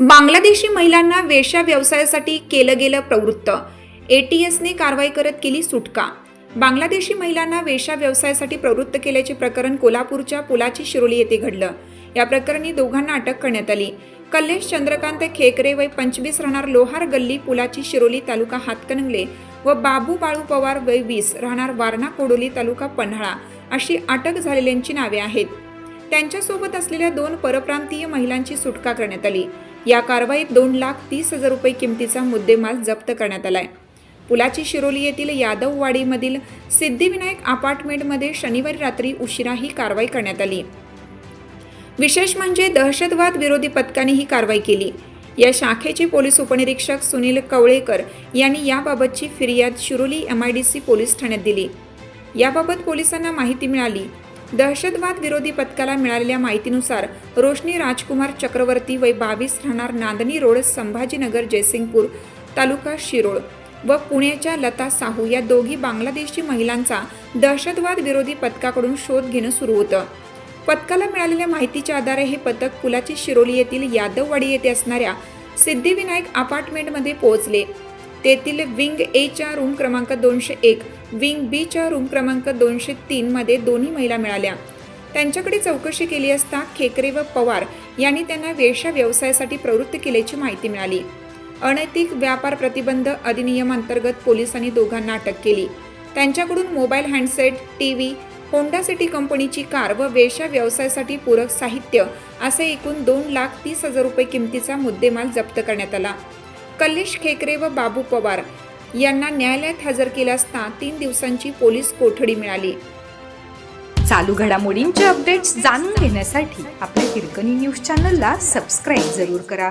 बांगलादेशी महिलांना वेश्या व्यवसायासाठी केलं गेलं प्रवृत्त. एटीएसने कारवाई करत केली सुटका. बांगलादेशी महिलांना वेशा व्यवसायासाठी प्रवृत्त केल्याचे प्रकरण कोल्हापूरच्या पुलाची शिरोली येथे घडलं. या प्रकरणी दोघांना अटक करण्यात आली. कल्लेश चंद्रकांत खेकरे वय पंचवीस राहणार लोहार गल्ली पुलाची शिरोली तालुका हातकणंगले व बाबू बाळू पवार वय वीस राहणार वारणा कोडोली तालुका पन्हाळा अशी अटक झालेल्यांची नावे आहेत. त्यांच्यासोबत असलेल्या दोन परप्रांतीय महिलांची सुटका करण्यात आली. या कारवाईत दोन लाख तीस हजार रुपये किमतीचा मुद्देमाल जप्त करण्यात आलाय. पुलाची शिरोली येथील यादववाडीमधील सिद्धिविनायक अपार्टमेंटमध्ये शनिवारी रात्री उशिरा ही कारवाई करण्यात आली. विशेष म्हणजे दहशतवाद विरोधी पथकाने ही कारवाई केली. या शाखेचे पोलीस उपनिरीक्षक सुनील कवळेकर यांनी याबाबतची फिर्याद Shiroli M I D C police ठाण्यात दिली. याबाबत पोलिसांना माहिती मिळाली. दहशतवाद विरोधी पथकाला मिळालेल्या माहितीनुसार रोशनी राजकुमार चक्रवर्ती वय बावीस राहणार नांदणी रोड संभाजीनगर जयसिंगपूर तालुका शिरोळ. व पुण्याच्या लता साहू या दोघी बांगलादेशी महिलांचा दहशतवाद विरोधी पथकाकडून शोध घेणं सुरू होतं. पथकाला मिळालेल्या माहितीच्या आधारे हे पथक पुलाची शिरोली येथील यादववाडी येथे असणाऱ्या सिद्धिविनायक अपार्टमेंटमध्ये पोहोचले. तेथील विंग एच्या रूम क्रमांक दोनशे एक विंग बीच्या रूम क्रमांक दोनशे तीनमध्ये दोन्ही महिला मिळाल्या. त्यांच्याकडे चौकशी केली असता खेकरे व पवार यांनी त्यांना वेश्या व्यवसायासाठी प्रवृत्त केल्याची माहिती मिळाली. अनैतिक व्यापार प्रतिबंध अधिनियमांतर्गत पोलिसांनी दोघांना अटक केली. त्यांच्याकडून mobile handset T V Honda City कंपनीची कार व वेशा व्यवसायासाठी पूरक साहित्य असे एकूण दोन लाख तीस हजार रुपये किमतीचा मुद्देमाल जप्त करण्यात आला. कल्लेश खेकरे व बाबू पवार यांना न्यायालयात हजर केलं असता तीन दिवसांची पोलीस कोठडी मिळाली. चालू घडामोडींचे अपडेट्स जाणून घेण्यासाठी आपल्या हिरकणी न्यूज चॅनलला सबस्क्राईब जरूर करा.